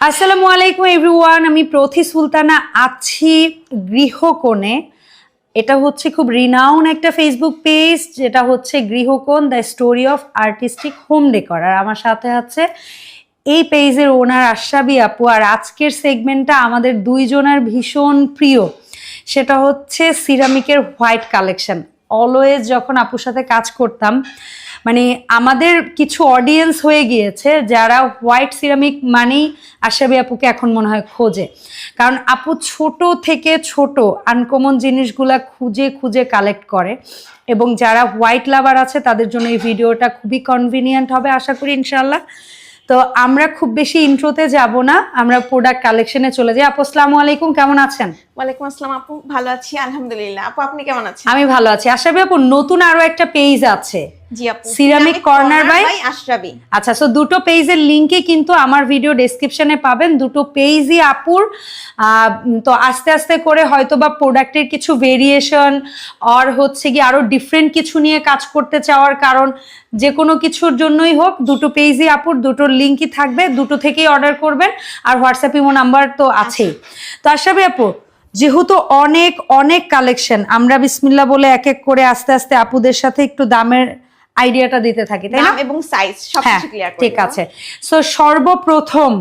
আসসালামু আলাইকুম এভরিওয়ান আমি প্রথি সুলতানা আছি গৃহকোণে। এটা হচ্ছে খুব রিনাউন একটা ফেসবুক পেজ যেটা হচ্ছে Grihokon the story of artistic home decor আর আমার সাথে আছে এই পেজের ওনার আশাবি আপু। আর আজকের সেগমেন্টটা আমাদের দুইজনের ভীষণ প্রিয়। সেটা হচ্ছে সিরামিকের হোয়াইট কালেকশন অলওয়েজ যখন আপুর সাথে কাজ করতাম মানে আমাদের কিছু অডিয়েন্স হয়ে গিয়েছে যারা হোয়াইট সিরামিক মানেই আশাবি আপুকে এখন মনে হয় খোঁজে। কারণ আপু ছোট থেকে ছোট আনকমন জিনিসগুলা খুঁজে খুঁজে কালেক্ট করে এবং যারা হোয়াইট লাভার আছে তাদের জন্য এই ভিডিওটা খুবই কনভিনিয়েন্ট হবে আশা করি ইনশাল্লাহ তো আমরা খুব বেশি ইন্ট্রোতে যাব না, আমরা প্রোডাক্ট কালেকশনে চলে যাই। আপু, আসসালামু আলাইকুম, কেমন আছেন? ওয়ালাইকুম আসসালাম আপু ভালো আছি আলহামদুলিল্লাহ। আপু আপনি কেমন আছেন? আমি ভালো আছি। আশাবি আপু নতুন আরও একটা পেজ আছে। জি আপু Ceramic Corner by- আশরাবি আচ্ছা সো দুটো পেজের লিঙ্কে কিন্তু আমার ভিডিও ডেসক্রিপশনে পাবেন। দুটো পেজই আপুর তো আস্তে আস্তে করে হয়তো বা প্রোডাক্টের কিছু ভেরিয়েশন আর হচ্ছে কি আরও ডিফারেন্ট কিছু নিয়ে কাজ করতে চাওয়ার কারণ যে কোনো কিছুর জন্যই হোক দুটো পেজই আপুর দুটো লিঙ্কই থাকবে দুটো থেকেই অর্ডার করবেন। আর হোয়াটসঅ্যাপ ইমো নাম্বার তো আছেই। তো আশাবি আপু যেহেতু অনেক অনেক কালেকশন আমরা বিসমিল্লা বলে এক এক করে আস্তে আস্তে আপুদের সাথে একটু দামের আইডিয়াটা দিতে থাকি তাই না? এবং সাইজ সব ক্লিয়ার ঠিক আছে। সো সর্বপ্রথম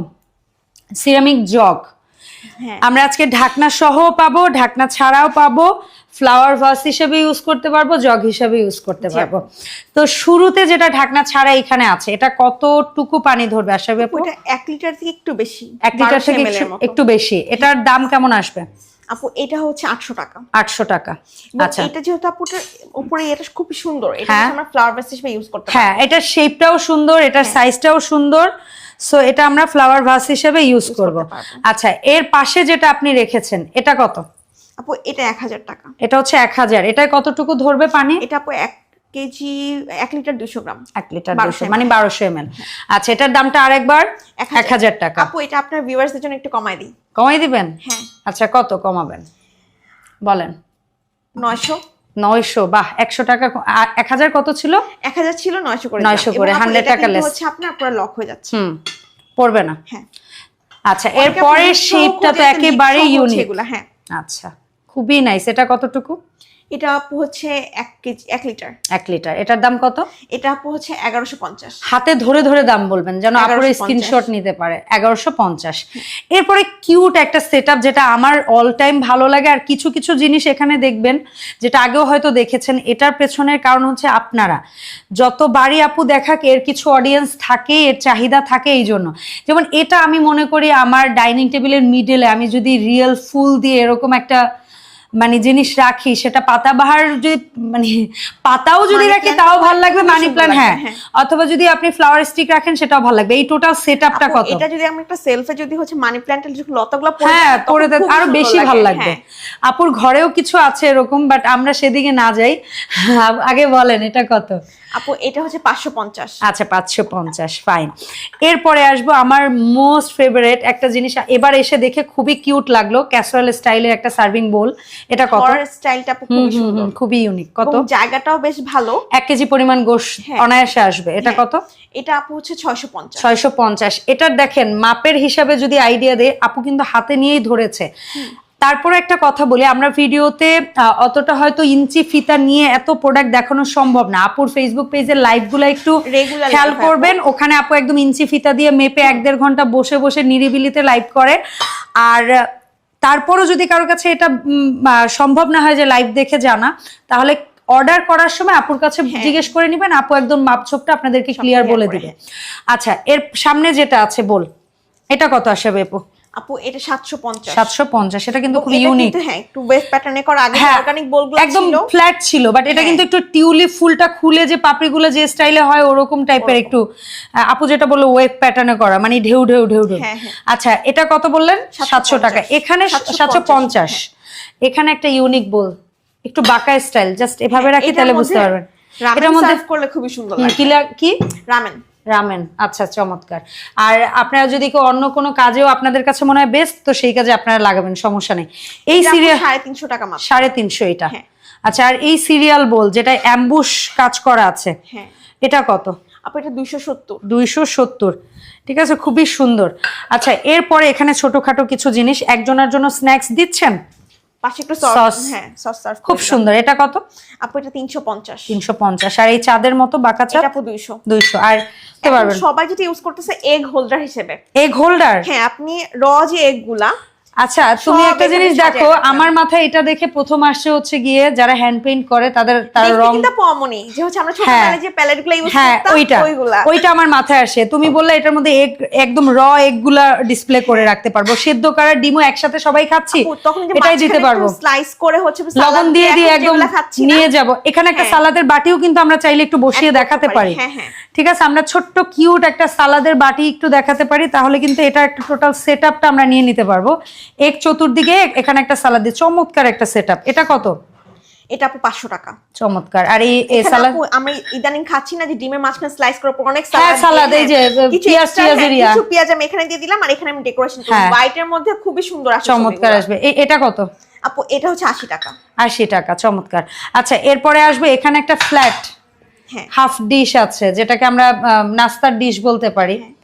সিরামিক জগ হ্যাঁ। আমরা আজকে ঢাকনা সহ পাবো ঢাকনা ছাড়াও পাবো ফ্লাওয়ার ভাস হিসেবে ইউজ করতে পারব জগ হিসেবে ইউজ করতে পারব। তো শুরুতে যেটা ঢাকনা ছাড়া এখানে আছে এটা কতটুকু পানি ধরবে আপু? এক লিটার থেকে একটু বেশি এক লিটার থেকে। একটু বেশি এটার দাম কেমন আসবে? আপু এটা হচ্ছে আটশো টাকা। আটশো টাকা। আচ্ছা। এটা যেহেতু আপুটার উপরে এটা খুব সুন্দর। এটা হ্যাঁ। আমরা ফ্লাওয়ার ভাস হিসেবে ইউজ করতে পারি হ্যাঁ এটার শেপটাও সুন্দর এটার হ্যাঁ। সাইজটাও সুন্দর। সো এটা আমরা ফ্লাওয়ার ভাস হিসেবে ইউজ করব। আচ্ছা এর পাশে যেটা আপনি রেখেছেন এটা কত? আপু এটা এক হাজার টাকা। এটা হচ্ছে এক হাজার। এটায় কতটুকু ধরবে পানি? এটা আপু এক কেজি এক লিটার দুশো গ্রাম। এক লিটার দুশো মানে বারোশো এম আচ্ছা এটার দামটা আরেকবার? এক হাজার। টাকা। আপু এটা আপনার ভিউয়ার্সদের জন্য একটু কমাই দিই। কমাই দিবেন? হ্যাঁ। আচ্ছা কত কমাবেন? বলেন। নয়শো। নয়শো বাহ একশো টাকা এক হাজার কত ছিল? এক হাজার ছিল নয়শো করে 900 দিলাম। করে, এবং আপু 100 এটা টাকা less। হচ্ছে আপনার পুরো লক হয়ে যাচ্ছে। হুম পড়বে না। হ্যাঁ। আচ্ছা এরপরে শেপটা তো একেবারে ইউনিক এগুলা, হ্যাঁ। আচ্ছা খুবই নাইস এটা কতটুকু? এটা আপু হচ্ছে এক কেজি এক লিটার। এক লিটার। এটার দাম কত? এটা আপু হচ্ছে এগারোশো পঞ্চাশ। হাতে ধরে ধরে দাম বলবেন যেন আপনারা স্ক্রিনশট নিতে পারে। এগারোশো পঞ্চাশ। এরপরে কিউট একটা সেট যেটা আমার অল টাইম ভালো লাগে আর কিছু কিছু জিনিস এখানে দেখবেন যেটা আগেও হয়তো দেখেছেন এটার পেছনের কারণ হচ্ছে আপনারা। যত বাড়ি আপু দেখাক এর কিছু অডিয়েন্স থাকে এর চাহিদা থাকে এই জন্য। যেমন এটা আমি মনে করি আমার ডাইনিং টেবিলের মিডলে আমি যদি রিয়েল ফুল দিয়ে এরকম একটা মানে জিনিস রাখি সেটা পাতা বাহার যদি মানে পাতাও যদি রাখি তাও ভালো লাগবে মানি প্ল্যান প্ল্যান্ট হ্যাঁ। অথবা যদি আপনি ফ্লাওয়ার স্টিক রাখেন সেটাও ভালো লাগবে। এই টোটাল সেটআপটা আপটা কত? এটা যদি আমি একটা সেলফে যদি হচ্ছে মানি প্ল্যান্টের যখন লতাগুলো পড়ে হ্যাঁ পড়ে দেয় আরও বেশি ভালো লাগবে। হ্যাঁ। আপুর ঘরেও কিছু আছে এরকম বাট আমরা সেদিকে না যাই। আগে বলেন এটা কত? আপু এটা হচ্ছে পাঁচশো পঞ্চাশ। আচ্ছা পাঁচশো পঞ্চাশ ফাইন এরপরে আসব আমার মোস্ট ফেভারেট একটা জিনিস। এবার এসে দেখে খুবই কিউট লাগল ক্যাসোয়াল স্টাইলের একটা সার্ভিং বোল এটা কত? স্টাইলটা খুবই ইউনিক কত? জায়গাটাও বেশ ভালো। এক কেজি পরিমাণ গোশ হ্যাঁ। অনায়াসে আসবে। এটা হ্যাঁ। কত? এটা আপু হচ্ছে ছয়শো পঞ্চাশ। ছয়শো পঞ্চাশ। এটার দেখেন মাপের হিসাবে যদি আইডিয়া দেয় আপু কিন্তু হাতে নিয়েই ধরেছে। তারপরে একটা কথা বলি আমরা ভিডিওতে অতটা হয়তো ইঞ্চি ফিতা নিয়ে এত প্রোডাক্ট দেখানো সম্ভব না। আপুর ফেসবুক পেজের লাইভগুলো একটু খেয়াল করবেন ওখানে আপু একদম ইঞ্চি ফিতা দিয়ে মেপে এক দেড় ঘণ্টা বসে বসে নিরিবিলিতে লাইভ করে আর তারপরও যদি কারও কাছে এটা সম্ভব না হয় যে লাইভ দেখে জানা তাহলে অর্ডার করার সময় আপুর কাছে হ্যাঁ। জিজ্ঞেস করে নিবেন আপু একদম মাপছোপটা আপনাদেরকে ক্লিয়ার বলে দিবে। আচ্ছা এর সামনে যেটা আছে বল। এটা কত আসবে আপু? আপু এটা সাতশো পঞ্চাশ। সাতশো পঞ্চাশ এটা কিন্তু খুব ইউনিক হ্যাঁ একটু ওয়েস্ট প্যাটার্নে করা আগে হ্যাঁ, অর্গানিক বোলগুলো একদম ফ্ল্যাট ছিল বাট এটা হ্যাঁ। কিন্তু একটু টিউলিপ ফুলটা খুলে যে পাপড়িগুলো যে স্টাইলে হয় ওরকম টাইপের একটু আপু যেটা বলল ওয়েব প্যাটার্নে করা মানে ঢেউ ঢেউ ঢেউ ঢেউ। হ্যাঁ, হ্যাঁ। আচ্ছা এটা কত বললেন? 750 সাতশো টাকা। এখানে সাতশো পঞ্চাশ এখানে একটা ইউনিক বল একটু বাঁকা স্টাইল জাস্ট এভাবে রাখি তাহলে বুঝতে পারবেন। এটার মধ্যে করলে খুবই সুন্দর লাগে। কি? রামেন। রামেন আচ্ছা চমৎকার। আর আপনারা যদি কেউ অন্য কোনো কাজেও আপনাদের কাছে মনে হয় বেস্ট তো সেই কাজে আপনারা লাগাবেন সমস্যা নেই। এই সিরিয়াল সাড়ে তিনশো টাকা সাড়ে তিনশো এটা। হ্যাঁ। আচ্ছা আর এই সিরিয়াল বল যেটা অ্যাম্বুশ কাজ করা আছে হ্যাঁ। এটা কত? আপু এটা দুইশো সত্তর। দুইশো সত্তর। ঠিক আছে খুবই সুন্দর। আচ্ছা এরপরে এখানে ছোটখাটো কিছু জিনিস একজনের জন্য স্ন্যাক্স দিচ্ছেন? পাশে একটু সস হ্যাঁ সস সার্ভ খুব সুন্দর। এটা কত? আপু এটা তিনশো পঞ্চাশ। তিনশো পঞ্চাশ। আর এই চাঁদের মতো বাঁকা চাঁদ? এটা আপু দুইশো। দুইশো। আর দিতে পারবেন? সবাই যেটা ইউজ করতেছে এগ হোল্ডার হিসেবে। এগ হোল্ডার হ্যাঁ আপনি র যে এগগুলা আচ্ছা তুমি একটা জিনিস দেখো আমার মাথায় এটা দেখে প্রথম আসছে হচ্ছে গিয়ে যারা হ্যান্ড পেইন্ট করে তাদের তারা রং কিন্তু আপু অমনই যে হচ্ছে আমরা ছোটবেলায় যে প্যালেটগুলা ইউজ হ্যাঁ করতাম ওইটা। ওইগুলা। ওইটা আমার মাথায় আসে। তুমি বললে এটার মধ্যে এগ একদম র এগগুলা ডিসপ্লে করে রাখতে পারব। সেদ্ধ করা ডিমও একসাথে সবাই খাচ্ছি। এটাই দিতে পারব। স্লাইস করে হচ্ছে লবণ দিয়ে দিয়ে একদম নিয়ে যাব। এখানে একটা হ্যাঁ। সালাদের বাটিও কিন্তু আমরা চাইলে একটু বসিয়ে দেখাতে পারি, হ্যাঁ, হ্যাঁ। ঠিক আছে আমরা ছোট্ট কিউট একটা সালাদের বাটি একটু দেখাতে পারি তাহলে কিন্তু এটা একটা টোটাল সেট আমরা নিয়ে নিতে পারব। এক চতুর্দিকে এখানে একটা সালাদ দিয়ে চমৎকার একটা সেট এটা কত? এটা আপু পাঁচশো টাকা। চমৎকার। আর এই সালাদ আপু ইদানিং খাচ্ছি না যে ডিমের মাঝখানে স্লাইস করে পর অনেক হ্যাঁ, সালাদ সালাদ, এই যে, পেঁয়াজ extra, টিয়াজের হ্যাঁ, কিছু পেঁয়াজ আমি এখানে দিয়ে দিলাম আর এখানে আমি ডেকোরেশন করি হ্যাঁ। হোয়াইটের মধ্যে খুবই সুন্দর চমৎকার আসবে। এটা কত? আপু এটা হচ্ছে আশি টাকা। আশি টাকা চমৎকার। আচ্ছা এরপরে আসবে এখানে একটা ফ্ল্যাট হ্যাঁ। হাফ ডিশ আছে যেটাকে আমরা নাস্তার ডিশ বলতে পারি। এটা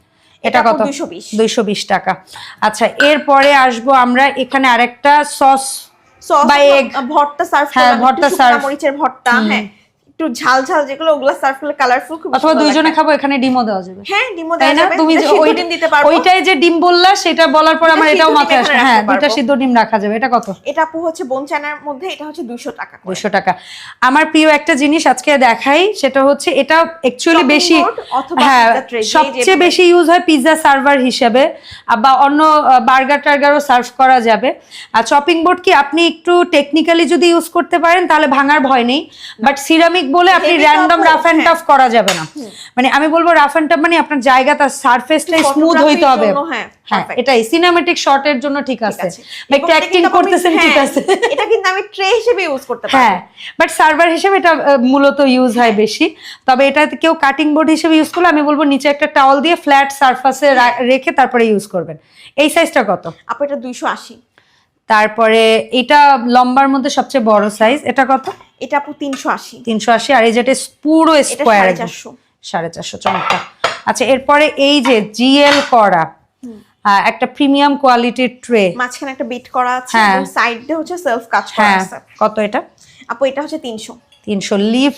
এটা কত? আপু 220 দুইশো বিশ টাকা। আচ্ছা এরপরে আসব আমরা এখানে আরেকটা সস সস বা এগ ভর্তা সার্ভ করা ভর্তা সার্ভ মরিচের ভর্তা হ্যাঁ। একটু ঝাল ঝাল যেগুলো ওগুলো সার্ভ করলে কালারফুল খুব অথবা দুইজনে খাব এখানে ডিমও দেওয়া যাবে। হ্যাঁ ডিমও দেওয়া যাবে। তুমি ওই ডিম দিতে পারব। ওইটাই যে ডিম বললা সেটা বলার পর আমার এটাও মাথায় আসে। হ্যাঁ সিদ্ধ ডিম রাখা যাবে। এটা কত? এটা আপু হচ্ছে মধ্যে এটা হচ্ছে দুইশো টাকা করে। দুশো টাকা। আমার প্রিয় একটা জিনিস আজকে দেখাই সেটা হচ্ছে এটা অ্যাকচুয়ালি বেশি হ্যাঁ সবচেয়ে বেশি ইউজ হয় পিৎজা সার্ভার হিসেবে বা অন্য বার্গার টার্গারও সার্ভ করা যাবে। আর চপিং বোর্ড কি আপনি একটু টেকনিক্যালি যদি ইউজ করতে পারেন তাহলে ভাঙার ভয় নেই। বাট সিরামিক বলে আপনি র্যান্ডম রাফ অ্যান্ড হ্যাঁ। টাফ করা যাবে না। মানে আমি বলব রাফ অ্যান্ড টাফ মানে আপনার জায়গাটা সারফেসটা স্মুথ হইতে হবে। হ্যাঁ, হ্যাঁ। এটাই। সিনেমেটিক শটের জন্য ঠিক ঠিক আছে। বা একটু অ্যাক্টিং করতেছেন ঠিক হ্যাঁ, আছে। এটা কিন্তু আমি ট্রে হিসেবে ইউজ করতে পারব হ্যাঁ বাট সার্ভার হিসেবে এটা মূলত ইউজ হয় বেশি। তবে এটা কেউ কাটিং বোর্ড হিসেবে ইউজ করলে আমি বলব নিচে একটা টাওয়াল দিয়ে ফ্ল্যাট সারফেসে রেখে তারপরে ইউজ করবেন। এই সাইজটা কত? আপু এটা দুইশো আশি। তারপরে এটা লম্বার মধ্যে সবচেয়ে বড় সাইজ এটা কত? এটা আপু তিনশো আশি। তিনশো আশি আর এই যেটা পুরো স্কোয়ার সাড়ে চারশো। সাড়ে চারশো চমৎকার। আচ্ছা এরপরে এই যে জিএল করা একটা প্রিমিয়াম কোয়ালিটির ট্রে মাঝখানে একটা বিট করা আছে হ্যাঁ। এবং হচ্ছে সেলফ কাজ করা হ্যাঁ। আছে। কত এটা? আপু এটা হচ্ছে তিনশো। তিনশো লিফ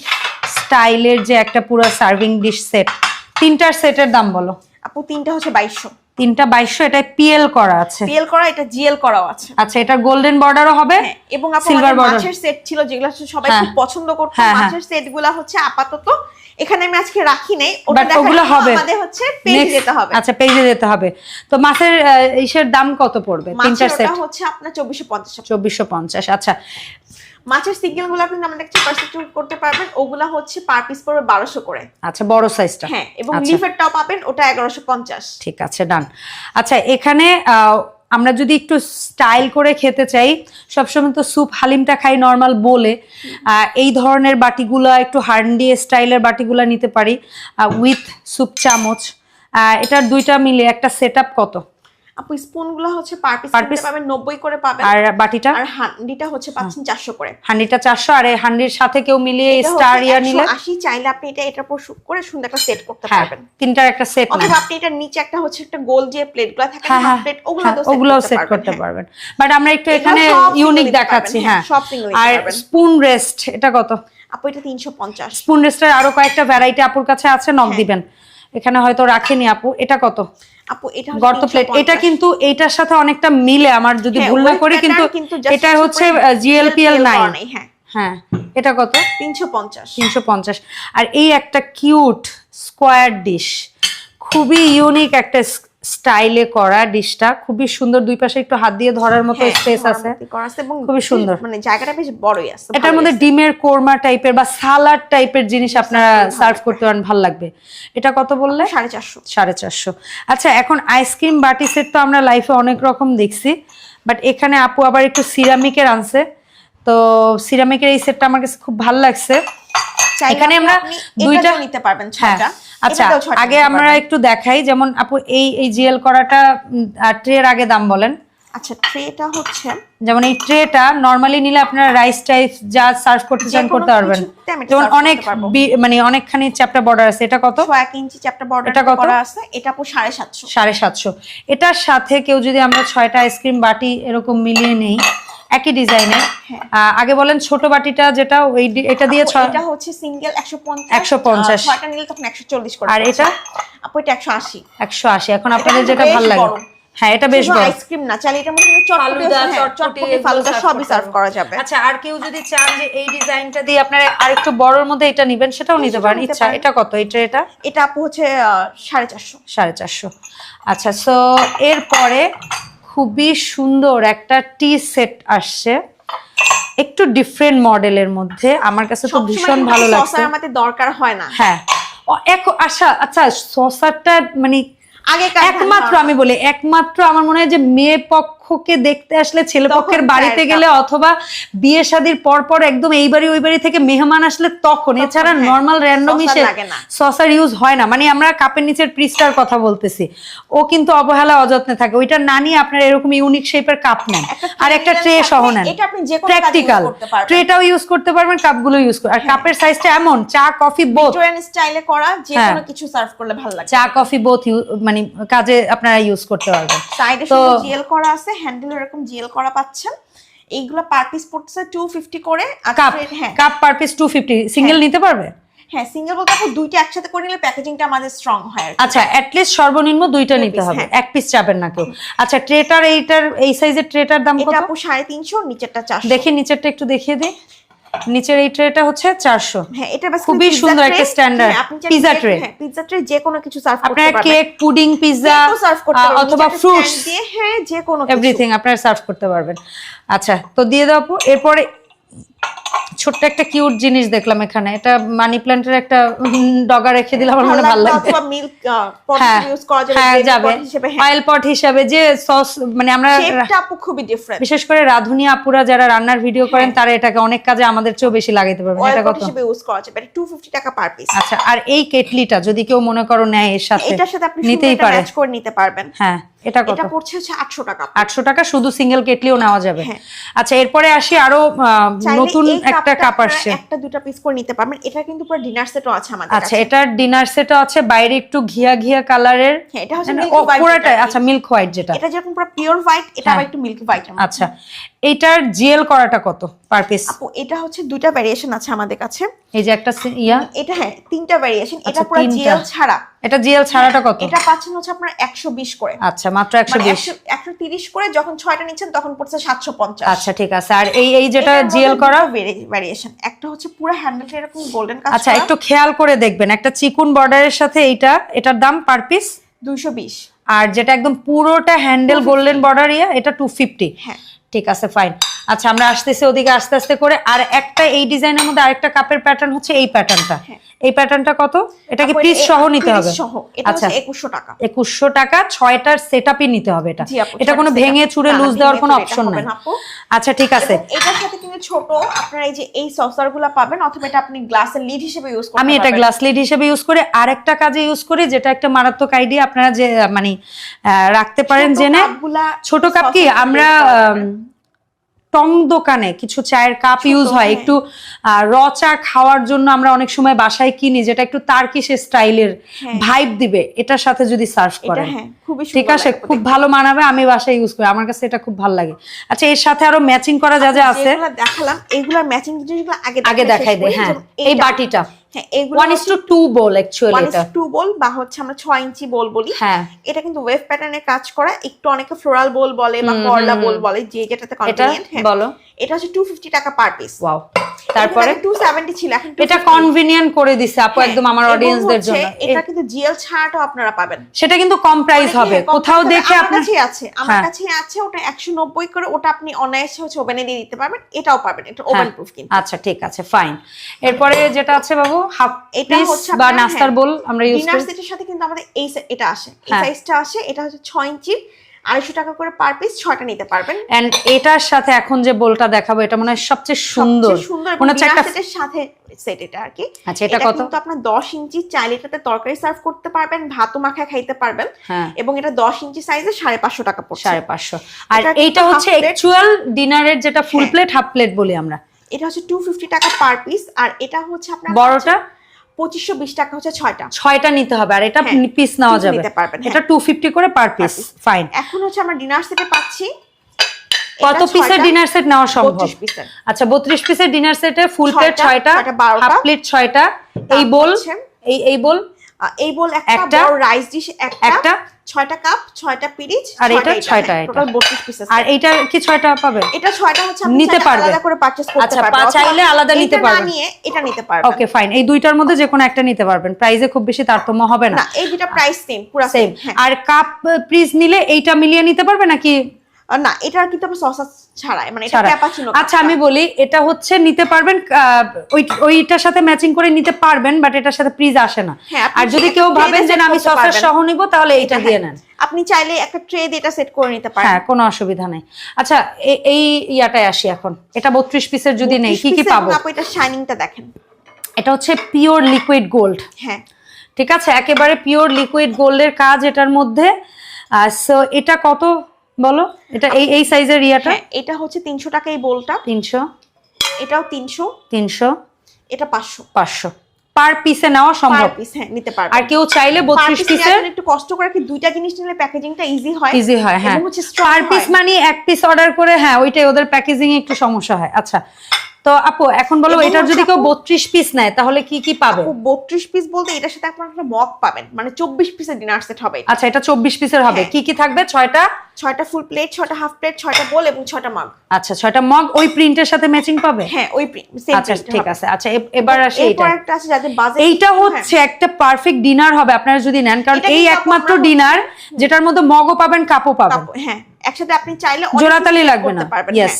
স্টাইলের যে একটা পুরো সার্ভিং ডিশ সেট তিনটার সেটের দাম বলো। আপু তিনটা হচ্ছে বাইশশো। তিনটা বাইশশো এটা পিএল করা আছে। পিএল করা এটা জিএল করাও আছে। আচ্ছা এটা গোল্ডেন বর্ডারও হবে হ্যাঁ, এবং সিলভার বর্ডার মাছের সেট ছিল যেগুলো সবাই হ্যাঁ। খুব পছন্দ করতো হ্যাঁ। মাছের সেটগুলা হচ্ছে আপাতত এখানে আমি আজকে রাখি নাই ওটা ওগুলো হবে। আমাদের হচ্ছে পেজে যেতে হবে। আচ্ছা পেজে যেতে হবে। তো মাছের ইসের দাম কত পড়বে? তিনটার সেট হচ্ছে আপনার চব্বিশশো পঞ্চাশ। চব্বিশশো পঞ্চাশ আচ্ছা। মাছের সিঙ্গেলগুলো আপনি আমাদের কাছে পার্সেন্ট করতে পারবেন। ওগুলা হচ্ছে পার পিস পড়বে বারোশো করে। আচ্ছা বড় সাইজটা হ্যাঁ এবং আচ্ছা। লিফেরটাও পাবেন ওটা এগারোশো পঞ্চাশ। ঠিক আছে ডান আচ্ছা এখানে আহ, আমরা যদি একটু স্টাইল করে খেতে চাই সবসময় তো স্যুপ হালিমটা খাই নর্মাল বলে। আহ, এই ধরনের বাটিগুলা একটু হান্ডি স্টাইলের বাটিগুলা নিতে পারি উইথ স্যুপ চামচ। আহ, এটার দুইটা মিলে একটা সেট কত? আপু স্পুনগুলো হচ্ছে পার পিস কিনতে পাবেন নব্বই করে পাবেন। আর বাটিটা? আর হান্ডিটা হচ্ছে পাচ্ছেন চারশো করে। হান্ডিটা চারশো আর এই হান্ডির সাথে কেউ মিলিয়ে স্টার ইয়া নিলে 180 চাইলে আপনি এটা এটার উপর শুট করে সুন্দর একটা সেট করতে হ্যাঁ পারবেন। তিনটার একটা সেট অথবা আপনি এটার নিচে একটা হচ্ছে একটা গোল যে প্লেটগুলো থাকে হ্যাঁ হ্যাঁ প্লেট ওগুলো হ্যাঁ, সেট করতে পারবেন। বাট আমরা একটু এখানে ইউনিক দেখাচ্ছি হ্যাঁ। হ্যাঁ, আর স্পুন রেস্ট এটা কত? আপু এটা তিনশো পঞ্চাশ। স্পুন রেস্টের আরও কয়েকটা ভ্যারাইটি আপুর কাছে আছে নক হ্যাঁ। দিবেন। এখানে হয়তো রাখেনি আপু। এটা কত? আপু এটা গর্ত প্লেট এটা কিন্তু এটার সাথে অনেকটা মিলে আমার যদি হ্যাঁ, ভুল না করি কিন্তু এটা হচ্ছে জিএলপিএল নাইন হ্যাঁ। হ্যাঁ এটা কত? তিনশো পঞ্চাশ। তিনশো পঞ্চাশ। আর এই একটা কিউট স্কোয়ার ডিশ খুবই ইউনিক একটা স্টাইলে করা ডিশটা। খুবই সুন্দর দুই পাশে একটু হাত দিয়ে ধরার মতো হ্যাঁ, স্পেস আছে। এবং খুবই সুন্দর। মানে জায়গাটা বেশ বড়ই আছে এটার মধ্যে ডিমের কোরমা টাইপের বা সালাড টাইপের জিনিস আপনারা সার্ভ করতে পারেন ভালো লাগবে। এটা কত বললে? সাড়ে চারশো। সাড়ে চারশো। আচ্ছা এখন আইসক্রিম বাটি সেট তো আমরা লাইফে অনেক রকম দেখছি বাট এখানে আপু আবার একটু সিরামিকের আনছে। তো সিরামিকের এই সেটটা আমার কাছে খুব ভালো লাগছে। এখানে আমরা দুইটা নিতে পারবেন হ্যাঁ ছয়টা। আচ্ছা আগে আমরা একটু দেখাই যেমন আপু এই এই জিএল করাটা ট্রের আগে দাম বলেন। আচ্ছা ট্রেটা হচ্ছে যেমন এই ট্রেটা নর্মালি নিলে আপনারা রাইস টাইপ যা সার্ভ করতে চান করতে পারবেন। যেমন অনেক মানে অনেকখানি চ্যাপ্টার বর্ডার আছে। এটা কত? ছ এক ইঞ্চি চ্যাপ্টার বর্ডার এটা কত? আছে। এটা আপু সাড়ে সাতশো। সাড়ে সাতশো। এটার সাথে কেউ যদি আমরা ছয়টা আইসক্রিম বাটি এরকম মিলিয়ে নেই একই ডিজাইনের হ্যাঁ। আগে বলেন ছোট বাটিটা যেটা ওই এটা দিয়ে এটা হচ্ছে সিঙ্গেল একশো পঞ্চাশ। 150 ছয়টা নিলে তখন একশো চল্লিশ করে আর এটা? আপু এটা একশো আশি। একশো আশি। এখন আপনাদের যেটা ভালো লাগে। হ্যাঁ এটা বেশ বড় আইসক্রিম না চাইলে মধ্যে চটপটি ফালুদা, হ্যাঁ, চটপটি চটপটি ফালুদা সবই সার্ভ করা যাবে। আচ্ছা আর কেউ যদি চান যে এই ডিজাইনটা দিয়ে আপনারা আর একটু বড়র মধ্যে এটা নিবেন সেটাও নিতে পারেন। ইচ্ছা এটা কত? এটা এটা? এটা আপু হচ্ছে আহ, সাড়ে চারশো। সাড়ে চারশো। আচ্ছা সো এরপরে খুবই সুন্দর একটা টি সেট আসছে। একটু ডিফারেন্ট মডেলের মধ্যে। আমার কাছে তো ভীষণ ভালো লাগছে। আমাদের দরকার হয় না। হ্যাঁ। আচ্ছা আচ্ছা সসারটা মানে আগে একমাত্র আমি বলি একমাত্র আমার মনে হয় যে মেয়ে পক্ষকে দেখতে আসলে ছেলে পক্ষের বাড়িতে গেলে অথবা বিয়ে শাদির পর পর একদম এই বাড়ি ওই বাড়ি থেকে মেহমান আসলে তখন। এছাড়া হ্যাঁ, নর্মাল র্যান্ডম না। সসার ইউজ হয় না। মানে আমরা কাপের নিচের পৃষ্ঠার কথা বলতেছি। ও কিন্তু অবহেলা অযত্নে থাকে। ওইটা না নিয়ে আপনার এরকম ইউনিক শেপের কাপ নেন। আর একটা ট্রে সহ নেন। প্র্যাকটিক্যাল ট্রেটাও ইউজ করতে পারবেন। কাপগুলো ইউজ করে আর কাপের সাইজটা এমন চা কফি বোথ স্টাইলে করা যে হ্যাঁ। কোনো কিছু সার্ভ করলে ভালো লাগে চা কফি বোথ মানে কাজে আপনারা ইউজ করতে পারবেন। সাইডে তো- করা আছে হ্যান্ডেল এরকম জিএল করা পাচ্ছেন। এইগুলো পার পিস পড়তেছে টু ফিফটি করে। কাপ হ্যাঁ। Cup per piece two fifty single নিতে পারবে? হ্যাঁ সিঙ্গেল বলতে আপু দুইটা একসাথে করে নিলে প্যাকেজিংটা আমাদের স্ট্রং হয় আচ্ছা এট লিস্ট সর্বনিম্ন দুইটা দুই নিতে হবে। হ্যাঁ। এক পিস চাবেন না কেউ। আচ্ছা ট্রেটার এইটার এই সাইজের ট্রেটার দাম এটা কত? আপু সাড়ে তিনশো নিচেরটা চারশো। দেখি নিচেরটা একটু দেখিয়ে দিই। নিচের এই ট্রেটা হচ্ছে চারশো। হ্যাঁ এটা বেশ খুবই সুন্দর একটা স্ট্যান্ডার্ড হ্যাঁ, ট্রে হ্যাঁ পিৎজা ট্রে যে কোনো কিছু সার্ভ করতে আপনারা কেক পুডিং পিৎজা সার্ভ করতে অথবা ফ্রুট ফ্রুটস দিয়ে হ্যাঁ যে কোনো কিছু। এভরিথিং আপনারা সার্ভ করতে পারবেন। আচ্ছা তো দিয়ে দাও আপু। এরপরে ছোট্ট একটা কিউট জিনিস দেখলাম এখানে। এটা মানি প্ল্যান্টের একটা ডগা রেখে দিলে আমার মনে ভালো লাগবে। হ্যাঁ হ্যাঁ যাবে। হ্যাঁ। অয়েল পট হিসাবে যে সস মানে আমরা খুবই ডিফারেন্ট বিশেষ করে রাধুনি আপুরা যারা রান্নার ভিডিও করেন তারা এটাকে অনেক কাজে আমাদের চেয়েও বেশি লাগাইতে পারবেন। অয়েল এটা কত? হিসেবে ইউজ করা যাবে 250 টাকা পার পিস আচ্ছা আর এই কেটলিটা যদি কেউ মনে করো নেয় এর সাথে এটার সাথে আপনি নিতেই নিতেই পারে। ম্যাচ করে নিতে পারবেন। হ্যাঁ। এটা কত? এটা পড়ছে হচ্ছে 800 টাকা। আটশো টাকা শুধু সিঙ্গেল কেটলিও নেওয়া যাবে। হ্যাঁ। আচ্ছা এরপরে আসি আরও নতুন একটা কাপ আসছে। একটা দুটো পিস করে নিতে পারবেন। এটা কিন্তু পুরো ডিনার সেটও আছে আমাদের আচ্ছা এটা এটার ডিনার সেটও আছে বাইরে একটু ঘিয়া ঘিয়া কালারের হ্যাঁ এটা হচ্ছে মানে মিল্ক হোয়াইট আচ্ছা মিল্ক হোয়াইট যেটা। এটা যেরকম পুরো পিওর হোয়াইট এটা হ্যাঁ। আবার একটু মিল্ক হোয়াইট আচ্ছা। এইটার জিএল করাটা কত পার পিস আপু এটা হচ্ছে দুইটা ভ্যারিয়েশন আছে আমাদের কাছে। এই যে একটা ইয়া। এটা হ্যাঁ তিনটা ভ্যারিয়েশন আচ্ছা, এটা পুরো। জেল ছাড়া। এটা জিএল ছাড়াটা কত? এটা পাচ্ছেন হচ্ছে আপনার 120 করে। আচ্ছা মাত্র একশো মানে বিশ 100 130 করে যখন ছয়টা নিচ্ছেন তখন পড়ছে 750 আচ্ছা ঠিক আছে। আর এই এই যেটা জিএল করা ভেরিয়েশন একটা হচ্ছে পুরো হ্যান্ডেলটা এরকম গোল্ডেন কাজ আচ্ছা একটু খেয়াল করে দেখবেন। একটা চিকুন বর্ডারের সাথে এইটা এটার দাম পার পিস 220 আর যেটা একদম পুরোটা হ্যান্ডেল গোল্ডেন বর্ডার ইয়া এটা টু ফিফটি হ্যাঁ। ঠিক আছে ফাইন আচ্ছা আমরা আসতেছি ওদিকে আস্তে আস্তে করে। আর একটা এই ডিজাইনের মধ্যে আরেকটা কাপের প্যাটার্ন হচ্ছে এই প্যাটার্নটা। এই প্যাটার্নটা কত? এটা কি পিস সহ নিতে হবে? আচ্ছা। 2100 টাকা। একুশশো টাকা ছয়টার সেট আপই নিতে হবে এটা। এটা কোনো ভেঙে। চুরে লুজ দেওয়ার কোনো অপশন নাই। আচ্ছা ঠিক আছে। এটার সাথে কিন্তু ছোট আপনারা এই যে এই সসারগুলা পাবেন অথবা এটা আপনি গ্লাসের লিড হিসেবে ইউজ করতে আমি এটা গ্লাস লিড হিসেবে ইউজ করে আরেকটা কাজে ইউজ করি যেটা একটা মারাত্মক আইডিয়া আপনারা যে মানে রাখতে পারেন জেনে। ছোট কাপ কি? আমরা টং দোকানে কিছু চায়ের কাপ ইউজ হয়। হ্যাঁ। একটু র চা খাওয়ার জন্য আমরা অনেক সময় বাসায় কিনি যেটা একটু তার্কিশ স্টাইলের। ভাইব দিবে। এটার সাথে যদি সার্ভ করেন। হ্যাঁ ঠিক আছে? খুব ভালো মানাবে আমি বাসায় ইউজ করি। আমার কাছে এটা খুব ভালো লাগে। আচ্ছা এর সাথে আরও ম্যাচিং করা যা যা আছে। যেগুলা দেখালাম এগুলার ম্যাচিং জিনিসগুলো আগে আগে দেখাই দেখাই শেষ দে করি। হ্যাঁ। এই বাটিটা। হ্যাঁ বা হচ্ছে আমরা ছয় ইঞ্চি বোল বলি। হ্যাঁ। এটা কিন্তু ওয়েভ প্যাটার্নে কাজ করা। একটু অনেকে ফ্লোরাল বল বলে বা করলা বোল বলে যে যেটাতে কনভিনিয়েন্ট হ্যাঁ। বলো। এটা হচ্ছে টু ফিফটি টাকা পার পিস তারপরে? টু সেভেন্টি ছিল এখন এটা 250 কনভিনিয়েন্ট করে দিছে আপু হ্যাঁ, একদম আমার অডিয়েন্সদের জন্য। এটা কিন্তু জিএল ছাড়াটাও আপনারা পাবেন। সেটা কিন্তু কম প্রাইস হবে। কোথাও দেখে আপনার কাছেই আছে আমার হ্যাঁ। কাছে আছে ওটা একশো নব্বই করে ওটা আপনি অনায়াসে হচ্ছে ওভেনে দিয়ে দিতে পারবেন এটাও পাবেন এটা ওভেন প্রুফ কিন্তু। আচ্ছা ঠিক আছে ফাইন এরপরে যেটা আছে বাবু হাফ এটা হচ্ছে বা নাস্তার হ্যাঁ, বোল আমরা ইউজ ডিনার করি। সেটের সাথে কিন্তু আমাদের এই এটা আসে। এই হ্যাঁ। সাইজটা আসে এটা হচ্ছে ছয় ইঞ্চি। আড়াইশো টাকা করে পার পিস ছয়টা নিতে পারবেন। এন্ড এটার সাথে এখন যে বোলটা দেখাবো এটা মনে হয় সবচেয়ে সুন্দর। সুন্দর মনে হচ্ছে একটা সেটের সাথে সেট এটা আর কি। আচ্ছা এটা কত? কিন্তু আপনার দশ ইঞ্চি চাইলে এটাতে তরকারি সার্ভ করতে পারবেন ভাতও খাইতে পারবেন। হ্যাঁ। এবং এটা দশ ইঞ্চি সাইজে সাড়ে পাঁচশো টাকা পড়ছে। আর এইটা হচ্ছে অ্যাকচুয়াল ডিনারের যেটা ফুল। প্লেট হাফ প্লেট বলি আমরা। এটা হচ্ছে টু ফিফটি টাকা পার পিস আর এটা হচ্ছে আপনার বড়টা? পঁচিশশো বিশ টাকা হচ্ছে ছয়টা। ছয়টা নিতে হবে আর এটা হ্যাঁ, পিস নেওয়া যাবে। নিতে পারবেন, হ্যাঁ। এটা টু ফিফটি করে পার পিস ফাইন এখন হচ্ছে আমরা ডিনার সেটে পাচ্ছি। কত পিসের ডিনার সেট নেওয়া সম্ভব? আচ্ছা বত্রিশ পিসের ডিনার সেটে ফুল প্লেট ছয়টা, হাফ প্লেট ছয়টা। এই বোল এই এই বোল এই বল একটা রাইস ডিশ একটা ছয়টা কাপ ছয়টা পিরিচ আর এটা ছয়টা এটা। টোটাল বত্রিশ পিস আর এইটা কি ছয়টা পাবে? এটা ছয়টা হচ্ছে আপনি নিতে পারবে। আলাদা করে পারচেজ করতে আচ্ছা, পারবেন অথবা চাইলে আলাদা নিতে পারবেন। নিয়ে এটা নিতে পারবেন ওকে ফাইন এই দুইটার মধ্যে যে কোনো একটা নিতে পারবেন। প্রাইসে খুব বেশি তারতম্য হবে না। না এই দুটা প্রাইস সেম পুরো সেম আর কাপ পিস নিলে এইটা মিলিয়ে নিতে পারবে নাকি না এটা কিন্তু আপনার সস ছাড়াই মানে এটা ক্যাপাচিনো আচ্ছা আমি বলি এটা হচ্ছে নিতে পারবেন ওই ওইটার সাথে ম্যাচিং করে নিতে পারবেন বাট এটার সাথে প্রিজ আসে না। হ্যাঁ, আর যদি কেউ ভাবেন যে আমি সসের। সহ নিব তাহলে এইটা দিয়ে নেন। আপনি চাইলে একটা ট্রে দিয়ে এটা সেট করে নিতে পারেন। হ্যাঁ কোনো অসুবিধা নেই। আচ্ছা এই ইয়াটায় আসি এখন। এটা বত্রিশ পিসের যদি নেই 30 কি কি পাবো? আপু এটা শাইনিংটা দেখেন। এটা হচ্ছে পিওর লিকুইড গোল্ড হ্যাঁ। ঠিক আছে একেবারে পিওর লিকুইড গোল্ডের কাজ এটার মধ্যে। সো এটা কত? বলো এটা এই এই সাইজের ইয়াটা? হ্যাঁ এটা হচ্ছে তিনশো টাকা এই বোলটা তিনশো। এটাও তিনশো। তিনশো। এটা পাঁচশো। পাঁচশো। পার পিসে নেওয়া সম্ভব? পিস হ্যাঁ নিতে পারবে। আর কেউ চাইলে Per বত্রিশ piece নিয়ে পিসের একটু কষ্ট করে কি দুইটা জিনিস নিলে প্যাকেজিংটা ইজি হয়? ইজি হয় হ্যাঁ। পার পিস মানে এক পিস অর্ডার করে হ্যাঁ ওইটাই ওদের প্যাকেজিং একটু সমস্যা হয়। আচ্ছা। তো আপু এখন বলো এটার যদি কেউ বত্রিশ পিস নেয় তাহলে কি কি পাবে? বত্রিশ পিস বলতে এটার সাথে আপনার একটা মগ পাবেন মানে চব্বিশ পিসের ডিনার সেট হবে আচ্ছা এটা চব্বিশ পিসের হবে। হ্যাঁ। কি কি থাকবে? ছয়টা? ছয়টা ফুল প্লেট ছয়টা হাফ প্লেট ছয়টা বোল এবং ছয়টা মাগ আচ্ছা ছয়টা মগ ওই প্রিন্টের সাথে ম্যাচিং পাবে? হ্যাঁ ওই আচ্ছা ঠিক আছে। আচ্ছা এবার আসি এটা একটা আছে যাদের বাজেট এইটা হচ্ছে একটা পারফেক্ট ডিনার হবে আপনারা যদি নেন। কারণ এই একমাত্র ডিনার যেটার মধ্যে মগও পাবেন কাপও পাবেন। হ্যাঁ একসাথে আপনি চাইলে জোড়াতালি লাগবে না। ইয়েস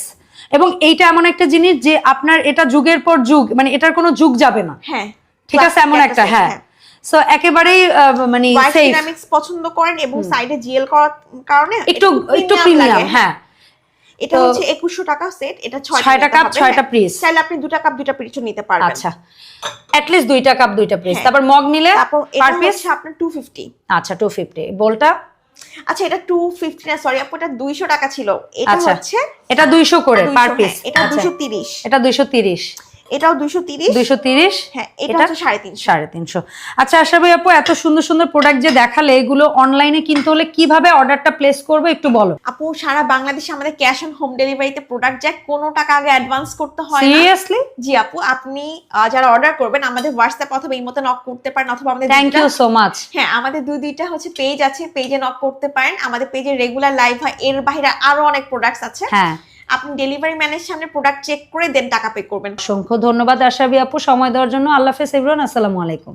এবং এইটা এমন একটা জিনিস যে আপনার এটা যুগের পর যুগ মানে এটার কোনো যুগ যাবে না। হ্যাঁ ঠিক আছে? এমন একটা হ্যাঁ। সো একেবারেই আহ, মানে সিরামিক্স পছন্দ করেন এবং সাইডে জিএল করার কারণে একটু একটু প্রিমিয়াম হ্যাঁ। এটা হচ্ছে একুশশো টাকা সেট এটা ছয়টা ছয়টা নিতে কাপ, হবে, ছয়টা হ্যাঁ। piece। চাইলে আপনি দুটা কাপ দুটা পিরিচও নিতে পারবেন। আচ্ছা। অ্যাটলিস্ট দুইটা কাপ দুইটা পিস হ্যাঁ। তারপর মগ নিলে তারপর পার এটা পিস হচ্ছে আপনার টু ফিফটি আচ্ছা টু ফিফটি বোলটা আচ্ছা এটা টু ফিফটি না সরি আপু এটা দুইশো টাকা ছিল। এটা আচ্ছা। হচ্ছে এটা দুইশো করে পার হ্যাঁ, পিস এটা দুশো তিরিশ। এটা দুইশো তিরিশ। এটাও দুশো তিরিশ? দুইশো তিরিশ? হ্যাঁ এটা সাড়ে তিনশো। সাড়ে তিনশো। আচ্ছা আশা ভাই আপু এত সুন্দর সুন্দর প্রোডাক্ট যে দেখালে এগুলো অনলাইনে কিনতে হলে কীভাবে অর্ডারটা প্লেস করব একটু বলো। আপু সারা বাংলাদেশে আমাদের ক্যাশ অন হোম ডেলিভারিতে প্রোডাক্ট যায় কোনো টাকা আগে অ্যাডভান্স করতে হয় সিরিয়াসলি জি আপু আপনি যারা অর্ডার করবেন আমাদের হোয়াটসঅ্যাপ অথবা এই মতো নক করতে পারেন অথবা আমাদের থ্যাংক ইউ সো মাচ হ্যাঁ আমাদের দুই দুইটা হচ্ছে পেজ আছে পেজে নক করতে পারেন। আমাদের পেজে রেগুলার লাইভ হয় এর বাইরে আরও অনেক প্রোডাক্টস আছে। হ্যাঁ। আপনি ডেলিভারি ম্যানের সামনে প্রোডাক্ট চেক করে দেন, টাকা পে করবেন। অসংখ্য ধন্যবাদ আশাবি আপু, সময় দেওয়ার জন্য। আল্লাহ হাফেজ ইবরান আসসালামু আলাইকুম।